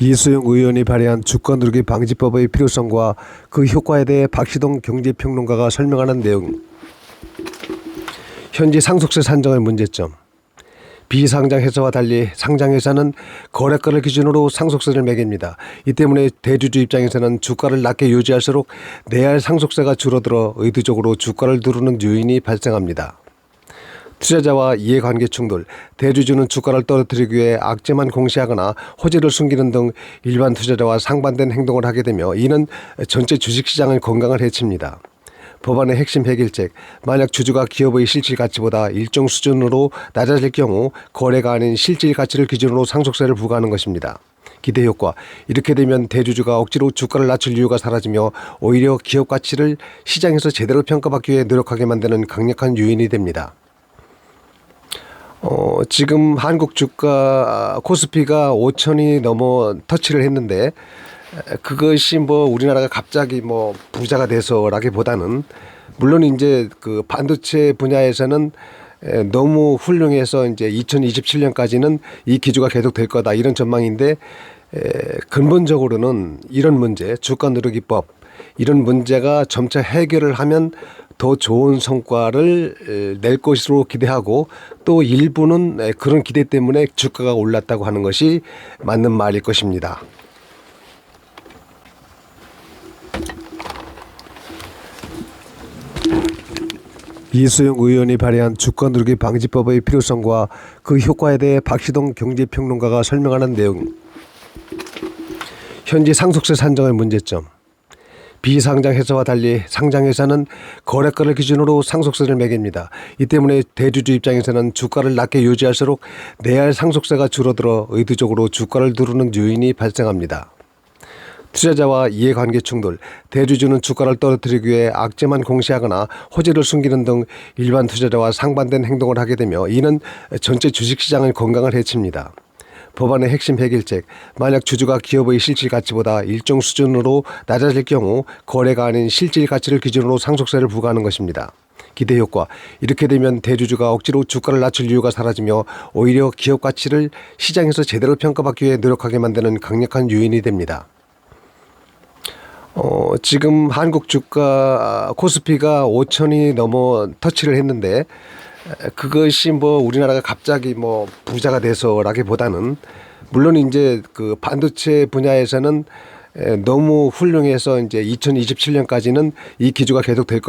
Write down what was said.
이수영 의원이 발의한 주가 누르기 방지법의 필요성과 그 효과에 대해 박시동 경제평론가가 설명하는 내용. 현지 상속세 산정의 문제점. 비상장 회사와 달리 상장 회사는 거래가를 기준으로 상속세를 매깁니다. 이 때문에 대주주 입장에서는 주가를 낮게 유지할수록 내야 할 상속세가 줄어들어 의도적으로 주가를 누르는 요인이 발생합니다. 투자자와 이해관계 충돌, 대주주는 주가를 떨어뜨리기 위해 악재만 공시하거나 호재를 숨기는 등 일반 투자자와 상반된 행동을 하게 되며 이는 전체 주식시장의 건강을 해칩니다. 법안의 핵심 해결책, 만약 주주가 기업의 실질 가치보다 일정 수준으로 낮아질 경우 거래가 아닌 실질 가치를 기준으로 상속세를 부과하는 것입니다. 기대 효과. 이렇게 되면 대주주가 억지로 주가를 낮출 이유가 사라지며 오히려 기업 가치를 시장에서 제대로 평가받기 위해 노력하게 만드는 강력한 요인이 됩니다. 어, 지금 한국 주가 코스피가 5천이 넘어 터치를 했는데 에, 그것이 뭐 우리나라가 갑자기 뭐 부자가 돼서라기보다는 물론 이제 그 반도체 분야에서는 에, 너무 훌륭해서 이제 2027년까지는 이 기조가 계속 될 거다 이런 전망인데 에, 근본적으로는 이런 문제 주가 누르기법 이런 문제가 점차 해결을 하면 더 좋은 성과를 에, 낼 것으로 기대하고 또 일부는 에, 그런 기대 때문에 주가가 올랐다고 하는 것이 맞는 말일 것입니다. 이수영 의원이 발의한 주가 누르기 방지법의 필요성과 그 효과에 대해 박시동 경제평론가가 설명하는 내용. 현지 상속세 산정의 문제점. 비상장 회사와 달리 상장 회사는 거래가를 기준으로 상속세를 매깁니다. 이 때문에 대주주 입장에서는 주가를 낮게 유지할수록 내야 할 상속세가 줄어들어 의도적으로 주가를 누르는 요인이 발생합니다. 투자자와 이해관계 충돌, 대주주는 주가를 떨어뜨리기 위해 악재만 공시하거나 호재를 숨기는 등 일반 투자자와 상반된 행동을 하게 되며 이는 전체 주식시장의 건강을 해칩니다. 법안의 핵심 해결책, 만약 주주가 기업의 실질 가치보다 일정 수준으로 낮아질 경우 거래가 아닌 실질 가치를 기준으로 상속세를 부과하는 것입니다. 기대 효과. 이렇게 되면 대주주가 억지로 주가를 낮출 이유가 사라지며 오히려 기업 가치를 시장에서 제대로 평가받기 위해 노력하게 만드는 강력한 요인이 됩니다. 어, 지금 한국 주가 코스피가 5천이 넘어 터치를 했는데 에, 그것이 뭐 우리나라가 갑자기 뭐 부자가 돼서라기보다는 물론 이제 그 반도체 분야에서는 에, 너무 훌륭해서 이제 2027년까지는 이 기조가 계속 될 거다.